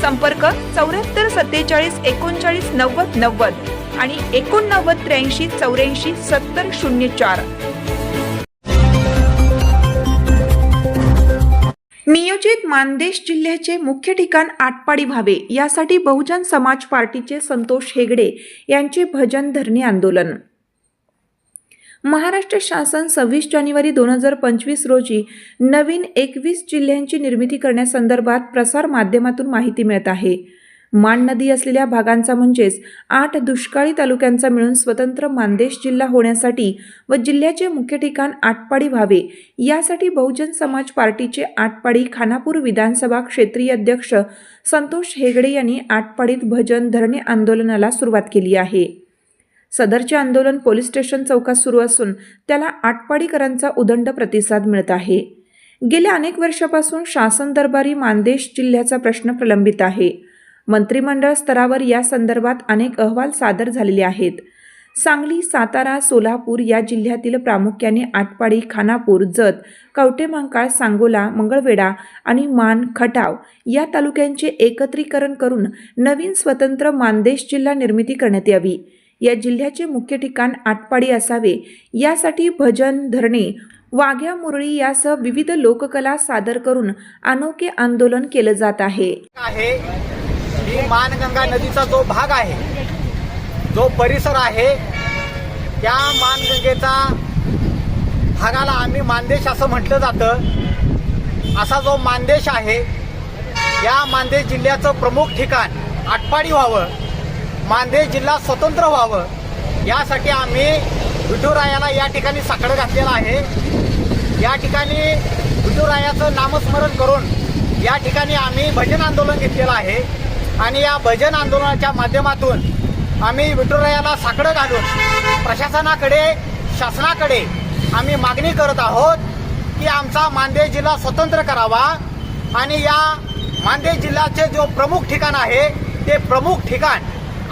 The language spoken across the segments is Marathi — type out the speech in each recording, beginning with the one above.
संपर्क चौऱ्याहत्तर सत्तेचाळीस एकोणचाळीस नव्वद नव्वद आणि एकोणनव्वद त्र्याऐंशी चौऱ्याऐंशी सत्तर शून्य चार. नियोजित मानदेश जिल्ह्याचे मुख्य ठिकाण आटपाडी व्हावे यासाठी बहुजन समाज पार्टीचे संतोष हेगडे यांचे भजन धरणे आंदोलन. महाराष्ट्र शासन सव्वीस जानेवारी दोन हजार पंचवीस रोजी नवीन एकवीस जिल्ह्यांची निर्मिती करण्यासंदर्भात प्रसार माध्यमातून माहिती मिळत आहे. मान नदी असलेल्या भागांचा म्हणजेच आठ दुष्काळी तालुक्यांचा मिळून स्वतंत्र मानदेश जिल्हा होण्यासाठी व जिल्ह्याचे मुख्य ठिकाण आटपाडी व्हावे यासाठी बहुजन समाज पार्टीचे आटपाडी खानापूर विधानसभा क्षेत्रीय अध्यक्ष संतोष हेगडे यांनी आटपाडीत भजन धरणे आंदोलनाला सुरुवात केली आहे. सदरचे आंदोलन पोलीस स्टेशन चौकात सुरू असून त्याला आटपाडीकरांचा उदंड प्रतिसाद मिळत आहे. गेल्या अनेक वर्षापासून शासन दरबारी मानदेश जिल्ह्याचा प्रश्न प्रलंबित आहे. मंत्रिमंडळ स्तरावर या संदर्भात अनेक अहवाल सादर झालेले आहेत. सांगली सातारा सोलापूर या जिल्ह्यातील प्रामुख्याने आटपाडी खानापूर जत कवटेमंकाळ सांगोला मंगळवेढा आणि मान खटाव या तालुक्यांचे एकत्रीकरण करून नवीन स्वतंत्र मानदेश जिल्हा निर्मिती करण्यात यावी. या जिल्ह्याचे मुख्य ठिकाण आटपाडी असावे. यासाठी भजन धरणे वाघ्या मुरळी यासह विविध लोककला सादर करून अनोखे आंदोलन केलं जात आहे. ही मानगंगा नदीचा जो भाग आहे जो परिसर आहे त्या मानगंगेचा भागाला आम्ही मानदेश असं म्हटलं जातं. असा जो मानदेश आहे या मानदेश जिल्ह्याचं प्रमुख ठिकाण आटपाडी व्हावं. मानदेश जिल्हा स्वतंत्र व्हावं. यासाठी आम्ही विठुरायाला या ठिकाणी साकडं घातलेलं आहे. या ठिकाणी विठुरायाचं नामस्मरण करून या ठिकाणी आम्ही भजन आंदोलन घेतलेलं आहे. आणि या भजन आंदोलनाच्या माध्यमातून आम्ही विठुरायाला साकडं घालून प्रशासनाकडे शासनाकडे आम्ही मागणी करत आहोत की आमचा मानदेश जिल्हा स्वतंत्र करावा. आणि या मानदेश जिल्ह्याचे जो प्रमुख ठिकाण आहे ते प्रमुख ठिकाण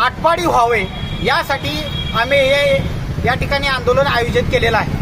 आटपाडी व्हावे यासाठी आम्ही हे या ठिकाणी आंदोलन आयोजित केलेलं आहे.